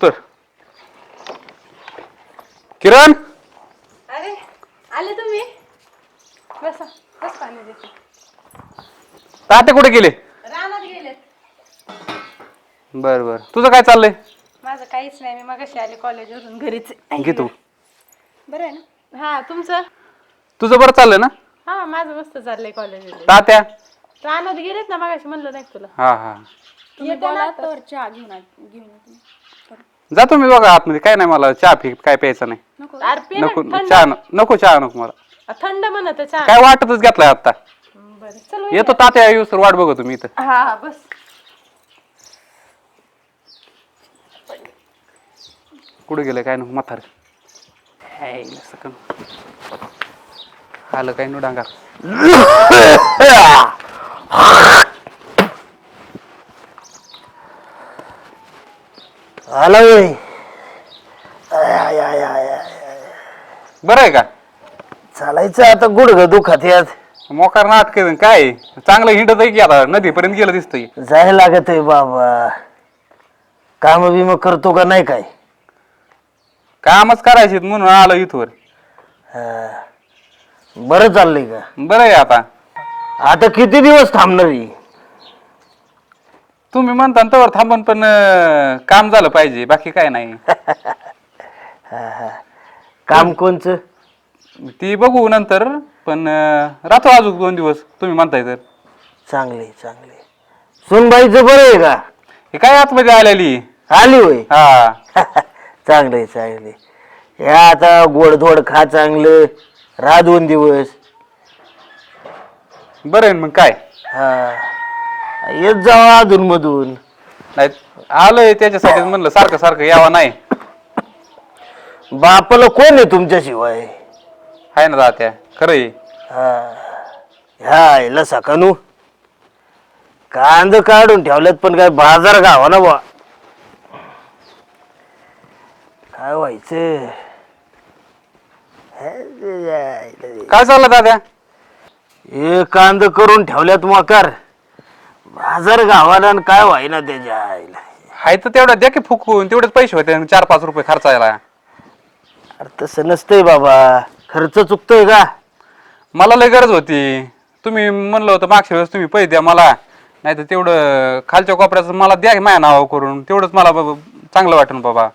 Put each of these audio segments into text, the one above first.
उतर. किरण? अरे आले तुम्ही? बसा बस पाणी देते. ताटे कुठे गेले? रानात गेलेत. बर बर. तुझं काय चाललंय? माझं काहीच नाही मी मगाशी आले कॉलेजवरून घरीच. घे तू. बरं आहे ना? हा तुमचं? तुझं बरं चाललंय ना? हा माझं मस्त चाललंय कॉलेज तात्या? रानात गेलेत ना मगाशी म्हणलं नाही का तुला? हा हा. येते ना तर चहा घेऊन घेऊन जातो मी बघा आतमध्ये काय नाही मला चहा पी काय प्यायचं नाही अरे पे ना, नको थंड चहा न- नको चहा नको मला थंड म्हणत चहा काय वाटतच घेतलाय आता बरं चल येतो तात्या येऊस तर वाट बघतो मी इथं हा हा बस कुठे गेलं काय नको म्हातार सकन आलं काय नो डांगा आला वय आय, आय, आय, आय, आय. बरं आहे का? चालायचं आता गुडघ दुखात यात. मोकार नाटक काय? चांगलं हिंडत आहे की आता? नदीपर्यंत गेलं दिसतंय. जायला लागत आहे बाबा. काम बिम करतो का नाही काय? कामच करायचे म्हणून आलो इथवर. हा. बरं चाललंय का? बरं आहे आता. आता किती दिवस थांबणार ही? तुम्ही म्हणता तवर थांबून पण अं, काम झालं पाहिजे बाकी काय नाही. काम कोणचं? ती बघू नंतर पण अं, राहतो अजून दोन दिवस तुम्ही म्हणताय तर. चांगले चांगले. सुनबाईचं बरं आहे का? हे काय आतमध्ये आलेली? आली होय. हा. चांगले चांगले. हे आता गोडधोड खा चांगलं राहा दोन दिवस. बरं आहे ना मग काय? हा. येत जावा अधून मधून. नाही आलोय त्याच्यासाठी म्हणलं सारखं सारखं यावं नाही. बापाला कोण आहे तुमच्याशिवाय? आहे ना जात्या खरं आहे. हा. ह्या आईला सकानू. कांद काढून ठेवल्यात पण काय बाजार गावा ना बा काय व्हायचं? काय चाललं दाद्या हे कांद करून ठेवल्यात मकार. बाजार गावाला आणि काय व्हायना त्याच्या आईला? हाय तर तेवढं द्या की फुकून तेवढेच पैसे होते चार पाच रुपये खर्चायला अरे तसं नसतंय बाबा खर्च चुकतोय का? मला लय गरज होती. तुम्ही म्हणलं होतं मागच्या वेळेस तुम्ही पैसे द्या मला. नाही तर तेवढं खालच्या कोपऱ्याचं मला द्या माझ्या नावावर करून. तेवढंच मला बाबा चांगलं वाटेल बाबा.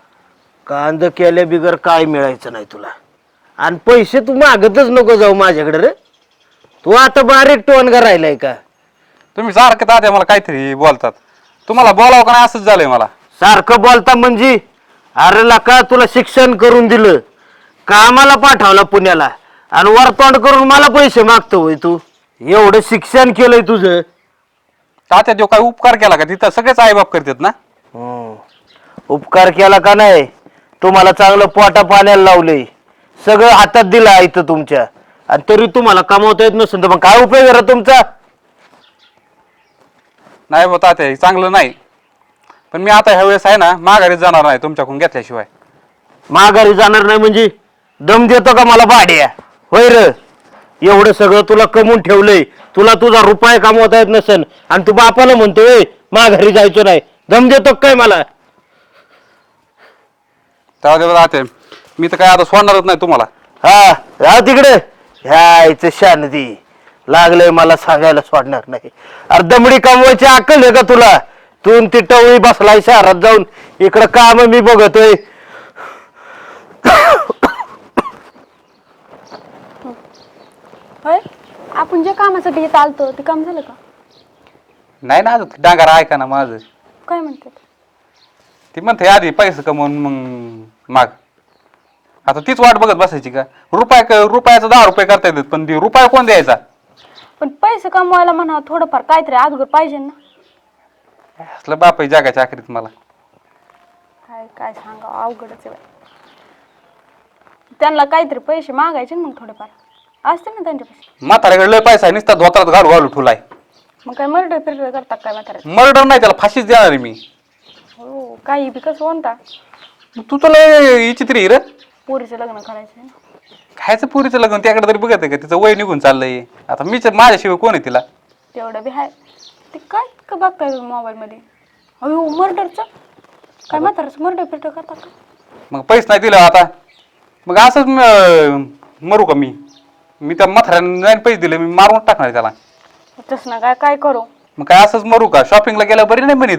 कांद केल्या बिगर काय मिळायचं नाही तुला? आणि पैसे तू मागतच नको जाऊ माझ्याकडे रे. तू आता बारीक टोनगा राहिलाय का? तुम्ही सारखं दाद्या मला काहीतरी बोलतात. तुम्हाला बोलावं का नाही असंच झालंय मला. सारखं बोलता म्हणजे? अरे लका तुला शिक्षण करून दिलं. कामाला पाठवला पुण्याला. आणि वरतोंड करून मला पैसे मागतो होय तू. एवढं शिक्षण केलंय तुझं. तात्या जो काय उपकार केला का? तिथं सगळेच आईबाप करतात ना? हम्म. उपकार केला का नाही? तुम्हाला चांगलं पोटा पाण्याला लावलंय. सगळं हातात दिलं आहे इथं तुमच्या. आणि तरी तुम्हाला कमवता येत नसेल तर मग काय उपयोग आहे रे तुमचा? नाही तात्या हे चांगलं नाही. पण मी आता ह्या वेळेस आहे ना माघारी जाणार नाही तुमच्याकडून घेतल्याशिवाय. माघारी जाणार नाही म्हणजे दम देतो का मला भाड्या होय र. एवढं सगळं तुला कमवून ठेवलंय. तुला तुझा रुपये कमवता येत नसेल. आणि तू बापाला म्हणतोय माघारी जायचो नाही. दम देतो काय मला? तेव्हा तात्या. मी तर काय आता सोडणारच नाही तुम्हाला. हा राह तिकडे. ह्या आईचं शानती लागलंय मला सांगायला सोडणार नाही. अरे दमडी कमवायची अक्कल आहे का तुला? तू न ती टवळी बसलाय शहरात जाऊन. इकडं काम मी बघतोय. होय? आपण ज्या कामासाठी इथं आलतो ते काम झालं का? नाही ना अजून डांगार ऐका ना माझं? काय म्हणतात ती? म्हणते आधी पैसे कमवून मग माग. आता तीच वाट बघत बसायची का? रुपया रुपयाचा दहा रुपये करता येतात पण ती रुपया कोण द्यायचा? पण पैसे कमवायला म्हणा थोडंफार काहीतरी अगोदर पाहिजे ना. असलं बाप आहे जगाच्या आखरीत मला. काय काय सांगा अवघडच आहे बाई. त्यांना काहीतरी पैसे मागायचे ना मग थोडेफार. असते ना त्यांच्यापाशी. म्हाताऱ्याकडे लय पैसा आहे नुसता धोत्रात घालू घालू ठुलाय. मग काय मर्डर फिरडर करतात काय म्हाताऱ्याचं मर्डर नाही त्याला फाशीच देणार आहे मी. हो काही बी कसं म्हणता मग तू तर लय विचित्री रे. पोरीचं लग्न करायचं आहे ना. खायचं पुरीचं लग्न त्याकडे तरी बघत आहे का? तिचं वय निघून चाललंय. आता मीच माझ्याशिवाय कोण आहे तिला? तेवढं बी आहे ते काय का बघताय तुम्ही मोबाईलमध्ये? अयो मर्डरचं? काय म्हातारच मरडे पिरडे करता का? मग पैसे नाही दिलं आता. मग असंच म- मरू का मी? मी त्या म्हाताऱ्याने नाही पैसे दिले मी मारून टाकणार त्याला. तसं ना काय काय करू? मग काय असंच मरू का? शॉपिंगला गेल्या बरी नाही म्हणित.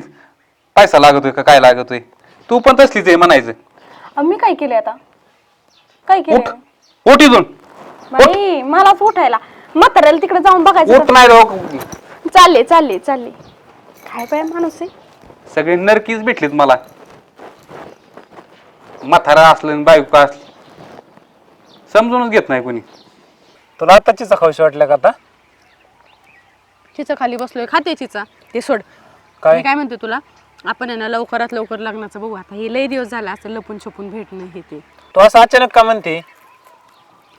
पैसा लागतोय का काय लागतोय? तू पण तसलीच आहे म्हणायचं. अहो, मी काय केले आता? काय केलं उठ इथून. बाई मलाच उठायला. म्हाताऱ्याला तिकडे जाऊन बघायचं उठ नाही राव. चालले चालले चालले. काय बाय माणूस आहे? सगळे नरकीच भेटलेत मला. म्हातारा असलं आणि बायको असलं. समजूनच घेत नाही कोणी. तुला आताचीच खाऊशी वाटल्या का आता? चिचा खाली बसलोय. खाते चिचा. ते सोड. काय? मी काय म्हणते तुला? आपण आहे ना लवकरात लवकर लग्नाचं बघू. आता हे लय दिवस झाले असं लपून छपून भेटणं हे ते. तू असं अचानक का म्हणते?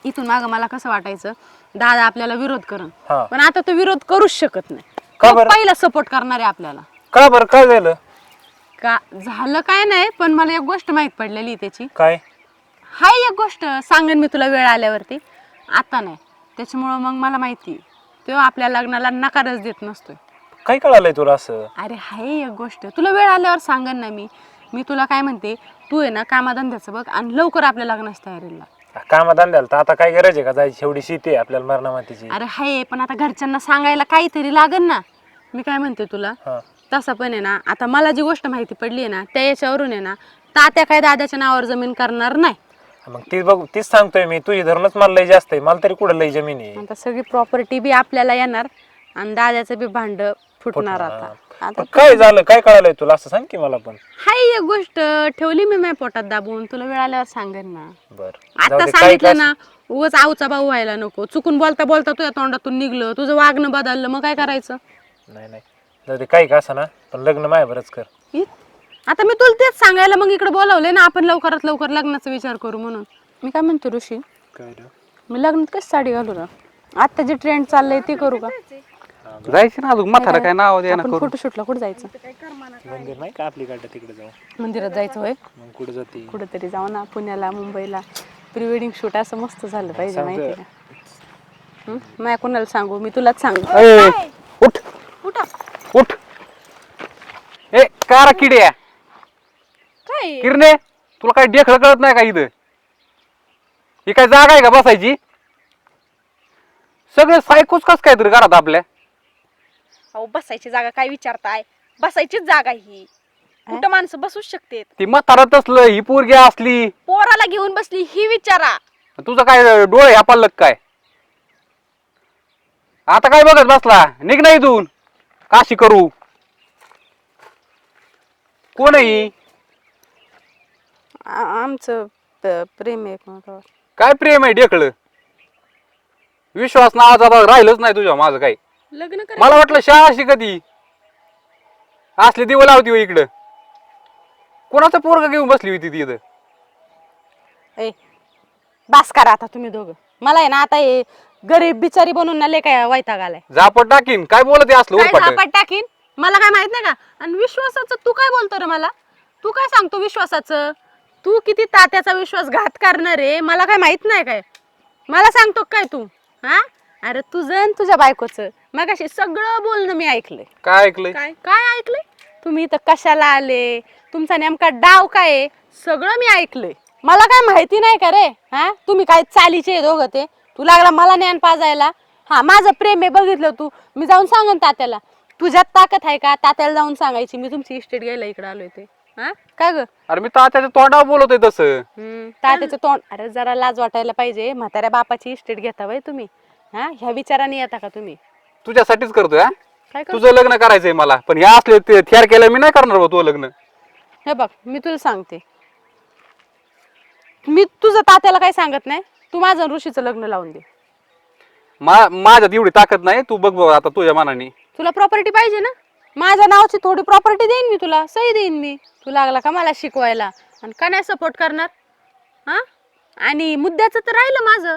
इथून मागं मला कसं वाटायचं दादा आपल्याला विरोध करण. हा. पण आता तो विरोध करूच शकत नाही. का तो बरं? पहिला सपोर्ट करणार आहे आपल्याला. का बरं? काय झालं? का झालं काय नाही पण मला एक गोष्ट माहीत पडलेली आहे त्याची. काय? हाय एक गोष्ट सांगेन मी तुला वेळ आल्यावरती. आता नाही. त्याच्यामुळं मग मला माहिती तो आपल्या लग्नाला नकारच देत नसतोय. काय कळालंय तुला असं? अरे हाय एक गोष्ट. तुला वेळ आल्यावर सांगेन ना मी. मी तुला काय म्हणते तू आहे ना कामाधंद्याचं बघ आणि लवकर आपल्या लग्नाची तयारीला लाग. कामाधंद्याला तर आता काय गरज आहे का जायची? एवढी शेती आहे आपल्याला मरणामातीची. अरे हाय पण आता घरच्यांना सांगायला काहीतरी लागेल ना. मी काय म्हणते तुला? हा. तसं पण आहे ना आता मला जी गोष्ट माहिती पडली आहे ना त्या याच्यावरून आहे ना तात्या काय दादाच्या नावावर जमीन करणार नाही. मग ती बघ तीच सांगतोय मी तुझी धरूनच मला लय जास्त आहे मला तरी कुठं लय जमीन आहे. आता सगळी प्रॉपर्टी बी आपल्याला येणार आणि दादाचं बी भांड फुटणार आता आता. पण काय झालं? काय कळालंय तुला? असं सांग की मला पण. हाय एक गोष्ट. ठेवली मी माझ्या पोटात दाबून. तुला वेळ आल्यावर सांगेन ना. बर. आता सांगितलं ना उगाच आवचा भाऊ व्हायला नको. चुकून बोलता बोलता तुझ्या तोंडातून निघलं. तुझं वागणं बदललं. मग काय करायचं? नाही नाही. जाऊ दे काही का असं ना. पण लग्न माय बरंच कर. इ- आता मी तुला तेच सांगायला मग इकडे बोलावले ना. आपण लवकरात लवकर लग्नाचा विचार करू म्हणून. मी काय म्हणतो ऋषी? काय मी लग्नात कशी साडी घालू ना आता जे ट्रेंड चाललंय ते करू का? जायची ना अजून म्हातारा काय नाव द्या ना आपण करू? फोटोशूटला कुठे जायचं? मंदिर नाही का आपली गाड्या तिकडे जाऊ? मंदिरात जायचं होय? मग कुठे जाते? कुठेतरी जाऊ ना पुण्याला मुंबईला. प्री वेडिंग शूट असं मस्त झालं पाहिजे माहिती का? हं? नाही कोणाला सांगू? मी तुलाच सांगू. ए, उठ! उठा. उठ! ए कारा किड्या! काय? किरणे तुला काय देखळ कळत नाही का इथं? ही काय जागा आहे का बसायची? सगळे सायकोच कस काय तरी घरात आपल्या? अहो बसायची जागा काय विचारताय? बसायचीच जागा ही. कुठं माणसं बसूच शकते ती म्हातारत असलं ही पोरगी असली. पोराला घेऊन बसली ही विचारा. तुझं काय डोळे ह्या पालक काय? आता काय बघत बसला? निघ ना इथून. काशी करू? कोण आहे ही? आ- आमचं प- प्रेम आहे एकमेकावर. काय प्रेम आहे ढेकळ? विश्वास नावाचा आता राहिलंच नाही तुझ्या माझं काय लग्न कर मला वाटलं शाळा अशी कधी असली दिवं लावती हो इकडं. कोणाचं पोरग घेऊन बसली होती ती इथं? ए बास करा आता तुम्ही दोघं. मला आहे ना आता हे गरीब बिचारी बनून ना लय काय वैताग आलाय. झापट टाकीन. काय बोलत असलं काय उरपाट झापाट टाकीन? मला काय माहीत नाही का? आणि विश्वासाचं तू काय बोलतो रे मला? तू काय सांगतो विश्वासाचं? तू किती तात्याचा विश्वासघात करणार आहे मला काय माहीत नाही काय. मला सांगतो काय तू? हा? अरे तुझं आणि तुझ्या बायकोचं. मग सगळं बोलणं मी ऐकलंय. काय ऐकलंय? काय? काय ऐकलंय? तुम्ही इथं कशाला आले? तुमचा नेमका डाव काय आहे? सगळं मी ऐकलंय. मला काय माहिती नाही का रे? हा? तुम्ही काय चालीचे आहे दोघं ते? तू लागला मला ज्ञान पाजायला? हा माझं प्रेम आहे बघितलं तू. मी जाऊन सांगन तात्याला. तुझ्यात ताकद आहे का? तात्याला जाऊन सांगायची. मी तुमची इस्टेट घ्यायला इकडे आलोय ते. हा? काय ग? अरे मी तात्याच्या तोंडावर बोलतोय तसं. हम्म, तात्याचं तोंड अरे जरा लाज वाटायला पाहिजे. म्हाताऱ्या बापाची इस्टेट घेता बाई तुम्ही. हा? ह्या विचाराने येता का तुम्ही? तुझ्यासाठीच करतोय हा? काय तुझं लग्न करायचंय मला पण हे असले ते थेर केलं मी नाही करणार हो तुझं लग्न. हे बघ मी तुला सांगते. मी तुझं तात्याला काही सांगत नाही तू माझं आणि ऋषीचं लग्न लावून दे. मा- माझ्यात एवढी ताकद नाही तू बघ बघ आता तुझ्या मनाने. तुला प्रॉपर्टी पाहिजे ना? माझ्या नावाची थोडी प्रॉपर्टी देईन मी तुला सही देईन मी. तू लागला का मला शिकवायला? आणि का नाही सपोर्ट करणार? हा? आणि मुद्द्याचं तर राहिलं माझं.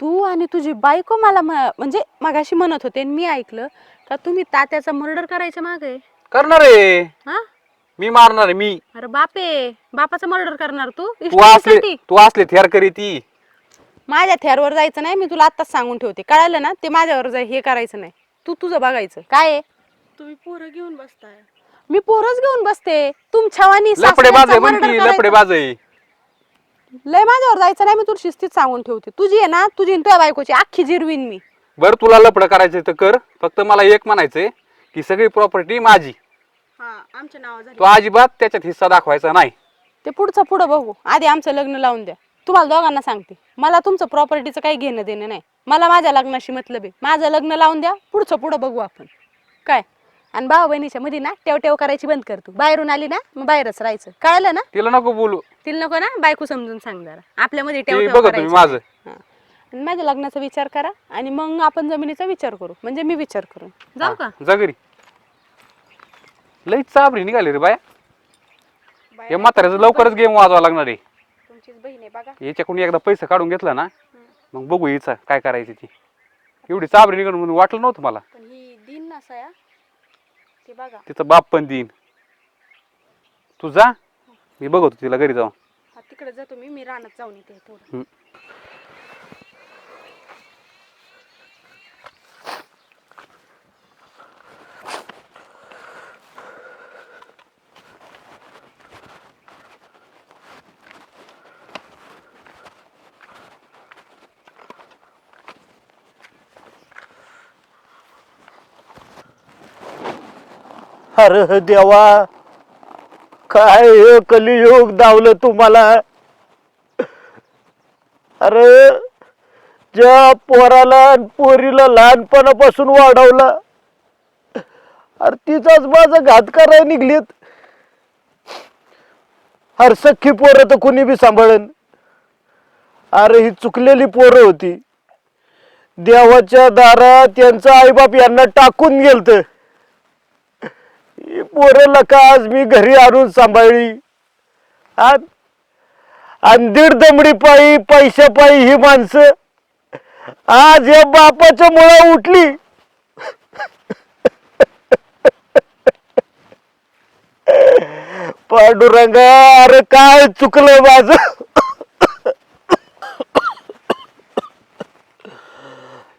तू आणि तुझी बायको मला म- म्हणजे मगाशी म्हणत होते आणि मी ऐकलं का तुम्ही तात्याचा मर्डर करायच्या मागे? करणार आहे. हा? मी मारणार आहे मी. अरे बापे बापाचं मर्डर करणार तू? तू असले? तू असले थेर करी ती. माझ्या थेरवर जायचं नाही मी तुला आत्ताच सांगून ठेवते. कळालं ना? ते माझ्यावर जाय हे करायचं नाही. तू तुझं बघायचं. काय आहे? तुम्ही पोरं घेऊन बसताय. मी पोरच घेऊन बसते. तुमच्यावानी लपडे बाज आहे सासऱ्यांचा म्हणती लपडे करायचा. बाज आहे लय माझ्यावर जायचं नाही मी तुला शिस्तीत सांगून ठेवते. तुझी आहे ना तुझी आणि तुझ्या बायकोची अख्खी जिरवीन मी. बरं तुला लपड करायचं तर कर. फक्त मला एक म्हणायचंय की सगळी प्रॉपर्टी माझी. हा आमच्या नावा झाली. तो अजिबात त्याच्यात हिस्सा दाखवायचा नाही. ते पुढचं पुढं बघू. आधी आमचं लग्न लावून द्या. तुम्हाला दोघांना सांगते. मला तुमचं प्रॉपर्टीचं काही घेणं देणं नाही. मला माझ्या लग्नाशी मतलब. आहे माझं लग्न लावून द्या. पुढचं पुढं बघू आपण. काय? आणि भाऊ बहिणीच्या मध्ये ना टेव टेव करायची बंद कर तू. बाहेरून आली ना मग बाहेरच राहायचं. कळलं ना? तिला नको बोलू. तिला नको ना? बायको समजून सांग जरा. आपल्यामध्ये टेव ते टेव बघा करायची. माझं. हा. आणि माझ्या लग्नाचा विचार करा आणि मग आपण जमिनीचा विचार करू. म्हणजे मी विचार करू जाऊ का? जा घरी. लई चाबरी निघाली रे बाया. हे म्हाताऱ्याचं लवकरच गेम वाजवा लागणार आहे. तुमचीच बहीण आहे बघा. याच्याकडून एकदा पैसे काढून घेतला ना मग बघू हिचा काय करायची ती. एवढी चाबरी निघून म्हणून वाटलं नव्हतं मला. पण ही दिन ना बघा. तिचा बाप पण देईन. तू जा. मी बघतो तिला घरी जाऊन. हा तिकडे जातो मी. मी रानात जाऊन येते थोडं. हम्म. अरे देवा. काय हे कलियुग दावलं तुम्हाला? अरे ज्या पोराला पोरीला लहानपणापासून वाढवला अरे तिचाच माझा घात करायला निघलीत. अरे सख्खी पोरं तर कुणी बी सांभाळन. अरे ही चुकलेली पोरं होती. देवाच्या दारात त्यांचा आईबाप यांना टाकून गेलत. ही पोरं का आज मी घरी आणून सांभाळली. आज आणि दमडी पायी पैशा पायी ही माणसं आज या बापाच्या मुळा उठली. पांडुरंगा अरे काय चुकलं माझ?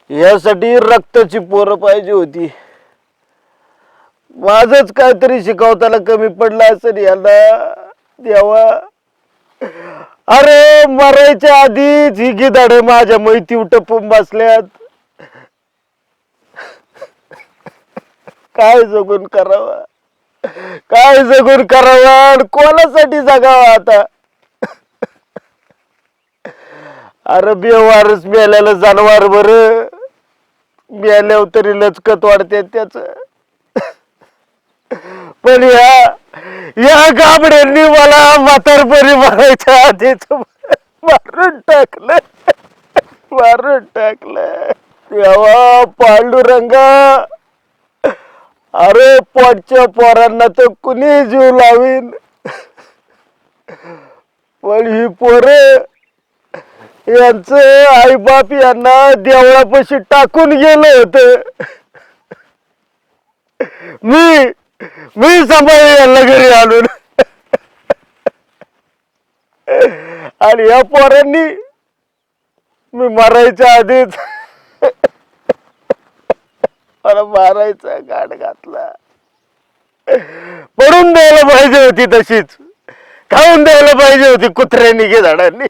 यासाठी रक्ताची पोरं पाहिजे होती. माझच काहीतरी शिकवताना कमी पडलं असेल याला. देवा. अरे मरायच्या आधीच ही गिदाडे माझ्या मैती टपून बसल्यात काय जगून करावा? काय जगून करावा आणि कोणासाठी जगावा आता? अरे बेवारच मेल्याला जानवर बर. मेल्यावर तरी लचकत वाढते त्याच. पण या या गाबड्यांनी मला म्हातारपणी मारायच्या आधीच मारून टाकलं. मारून टाकलं. देवा पांडुरंगा. अरे पोटच्या पोरांना तर कुणी जीव लावीन. पण ही पोरं यांचं आईबाप यांना देवळापाशी टाकून गेलं होत. मी मी सांभाळ यांना घरी आणून. आणि या पोरांनी मी मारायच्या आधीच मला मारायचा गाठ घातला. पडून द्यायला पाहिजे होती तशीच. खाऊन द्यायला पाहिजे होती कुत्र्यांनी की झाडांनी.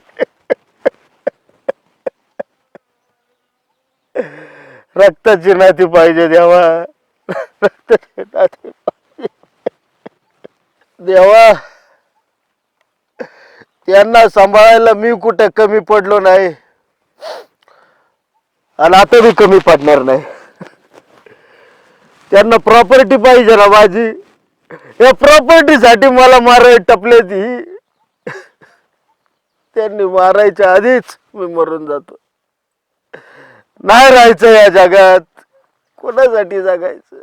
रक्ताची नाती पाहिजे देवा. रक्ताची नाती पाहिजे. देवा त्यांना सांभाळायला मी कुठे कमी पडलो नाही. आणि आता मी कमी पडणार नाही. त्यांना प्रॉपर्टी पाहिजे ना माझी. या प्रॉपर्टीसाठी मला माराय टपले ती. त्यांनी मारायच्या आधीच मी मरून जातो. नाही राहायचं या जगात. कोणासाठी जगायचं?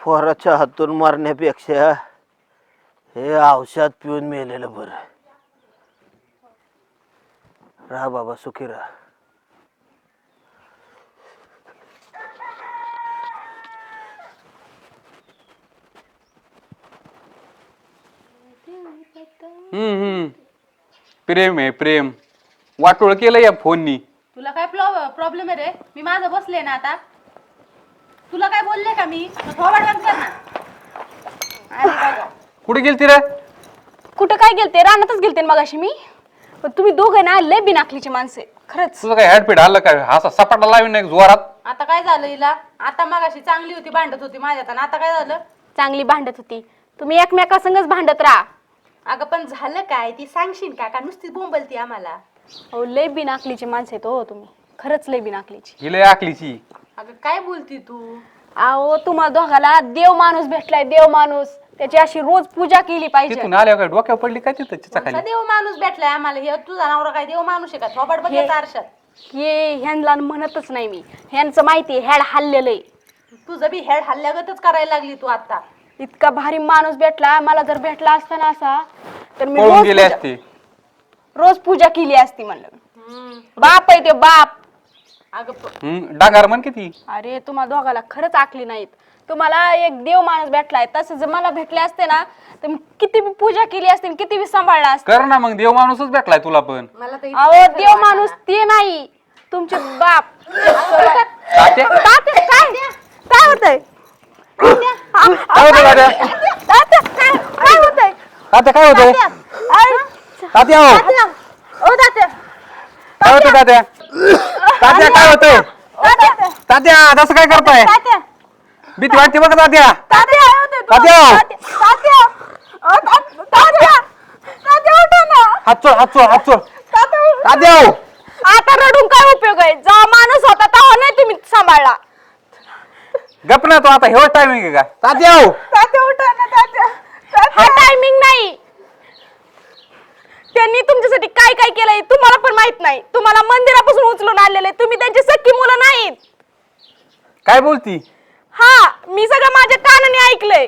पोराच्या हातून मारण्यापेक्षा हे औषध पिऊन मेलेलं बरं. राहा बाबा सुखी राहा. प्रेम आहे प्रेम. वाटोळ केलं या फोननी. तुला काय प्रॉब्लेम आहे रे? मी माझं बसले ना आता. तुला काय बोलले का मी? थोबाड बंद कर ना. अरे बघा. कुठे गेलती रे? कुठं काय गेलते? रानातच गेलते मगाशी मी. पण तुम्ही दोघं ना लय बिनाकलीचे माणसे खरंच. तुझं काय हॅडपीट हल्लं काय? हा असा सपाटा लावीन नाही जोरात. आता काय झालं हिला? आता मागाशी चांगली होती भांडत होती माझ्यात. आणि आता काय झालं? चांगली भांडत होती. तुम्ही एकमेकासंगच भांडत राहा. अगं पण झालं काय? ती सांगशील का? का नुसती बोंबलती आम्हाला? हो लय बिनाकलीचे माणसं आहेत हो तुम्ही. खरंच लय बिनाकलीची हिले आकलीची. अगं काय बोलती तू? अहो तुम्हाला दोघाला देव माणूस भेटलाय देव माणूस. त्याची अशी रोज पूजा केली पाहिजे. तिथून आल्यावर काय डोक्यावर पडली काय तिथं चिचा कोणता खाली देव माणूस भेटलाय आम्हाला? हे तुझा नवरा काय देव माणूस आहे का? थोबाड बघायचा आरशात. हे ह्यांना म्हणतच नाही मी. ह्यांचं माहिती हॅड हल्लेलं आहे तुझं बी हेड हल्ल्यागतच करायला लागली तू आता. इतका भारी माणूस भेटला मला जर भेटला असता ना असा तर मी पळून रोज गेले पूजा- असते. रोज पूजा केली असती म्हणलं. बाप आहे ते बाप. अगं प- हम्म, डांगार म्हण किती? अरे तुम्हा दोघाला खरंच आखली नाहीत. तुम्हाला एक देव माणूस भेटलाय तसं जर मला भेटले असते ना तर मी किती बी पूजा केली असते आणि किती बी सांभाळला असते. कर ना मग देव माणूसच भेटलाय तुला पण. मला तर अहो देव माणूस ते नाही. तुमचे बाप. तात्या? तात्या, काय? काय होतंय? काय होतं दादा तात्या, काय काय होतंय तात्या काय होतंय तात्या हो. ओ तात्या काय होतं तात्या? तात्या काय होतंय तात्या हो. तात्या तसं काय करताय? तात्या भीती वाटते बघा तात्या. तात्या काय होतंय तात्या! तात्या ओ, तात्या तात्या उठा ना हात चोळ हात चोळ हात चोळ. तात्या उठा. तात्या हो. आता रडून काय उपयोग आहे? जेव्हा माणूस होता तेव्हा नाही तुम्ही सांभाळला. गप ना तो आता हेवच टायमिंग आहे का? तात्या हो. तात्या उठा ना तात्या. हा टायमिंग नाही. त्यांनी तुमच्यासाठी काय काय केलंय तुम्हाला पण माहीत नाही. तुम्हाला मंदिरापासून उचलून आणलेले तुम्ही त्यांची सख्खी मुलं नाहीत. काय बोलती? हा मी सगळं माझ्या कानाने ऐकलंय.